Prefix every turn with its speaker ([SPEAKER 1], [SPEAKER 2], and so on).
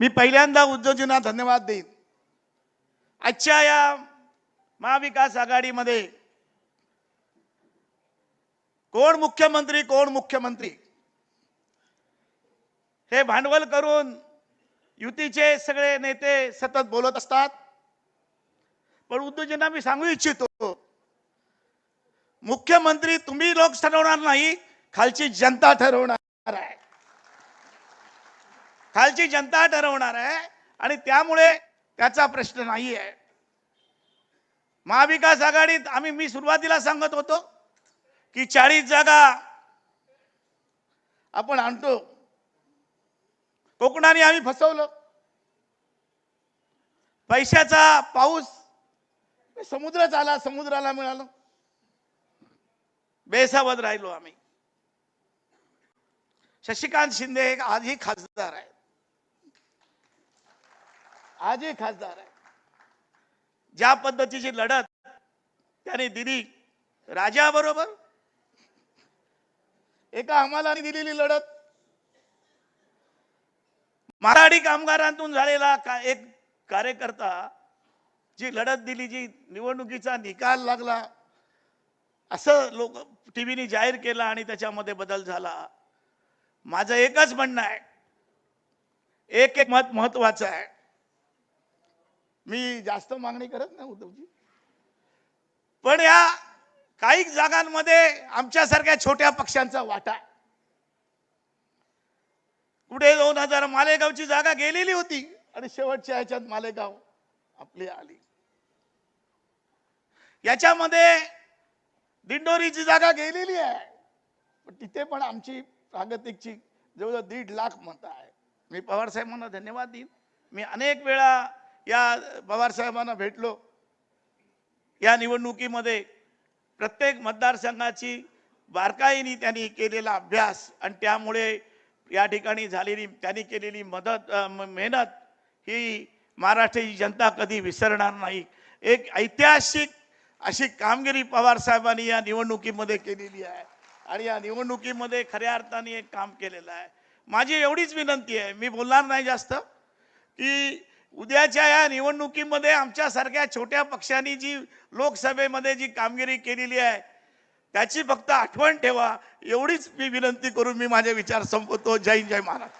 [SPEAKER 1] मी पहिल्यांदा उद्धवजींना धन्यवाद देईन. आजच्या या महाविकास आघाडीमध्ये कोण मुख्यमंत्री कोण मुख्यमंत्री? हे भांडवल करून युतीचे सगळे नेते सतत बोलत असतात. पण उद्धवजींना मी सांगू इच्छितो मुख्यमंत्री तुम्ही लोक ठरवणार नाही खालची जनता ठरवणार आहे. खालची जनता ठरवणार आहे आणि त्यामुळे त्याचा प्रश्न नाही आहे महाविकास आघाडीत आम्ही मी सुरुवातीला सांगत होतो की चाळीस जागा आपण आणतो. कोकणाने आम्ही फसवलं. पैशाचा पाऊस समुद्रच आला समुद्राला मिळालं. बेसावध राहिलो आम्ही. शशिकांत शिंदे एक आजही खासदार आहेत. आजही खासदार आहे. ज्या पद्धतीची लढत त्याने दिली राजाबरोबर एका आम्हाला दिलेली लढत. मराठी कामगारांतून झालेला का एक कार्यकर्ता जी लढत दिली जी निवडणुकीचा निकाल लागला असं लोक टीव्हीने जाहीर केला आणि त्याच्यामध्ये बदल झाला. माझं एकच म्हणणं आहे एक एक मत महत्वाचं आहे. मी जास्त मागणी करत नाही उद्धवजी. पण या काही जागांमध्ये आमच्यासारख्या छोट्या पक्षांचा वाटा. आहे. दोन हजार मालेगावची जागा गेलेली होती आणि शेवटच्या ह्याच्यात मालेगाव आपली आली. याच्यामध्ये दिंडोरीची जागा गेलेली आहे. पण तिथे पण आमची प्रागतिकची जवळजवळ दीड लाख मत आहे मी पवार साहेबांना धन्यवाद देईन. मी अनेक वेळा या पवारसाहेबांना भेटलो. या निवडणुकीमध्ये प्रत्येक मतदारसंघाची बारकाईने त्यांनी केलेला अभ्यास आणि त्यामुळे या ठिकाणी झालेली त्यांनी केलेली मदत मेहनत ही महाराष्ट्राची जनता कधी विसरणार नाही. एक ऐतिहासिक अशी कामगिरी पवार साहेबांनी या निवडणुकीमध्ये केलेली आहे. आणि या निवडणुकीमध्ये खऱ्या अर्थाने एक काम केलेलं आहे. माझी एवढीच विनंती आहे मी बोलणार नाही जास्त की उद्याच्या या निवडणुकीमध्ये आमच्यासारख्या छोट्या पक्षांनी जी लोकसभेमध्ये जी कामगिरी केलेली आहे त्याची फक्त आठवण ठेवा. एवढीच मी विनंती करून मी माझे विचार संपवतो. जय जय महाराज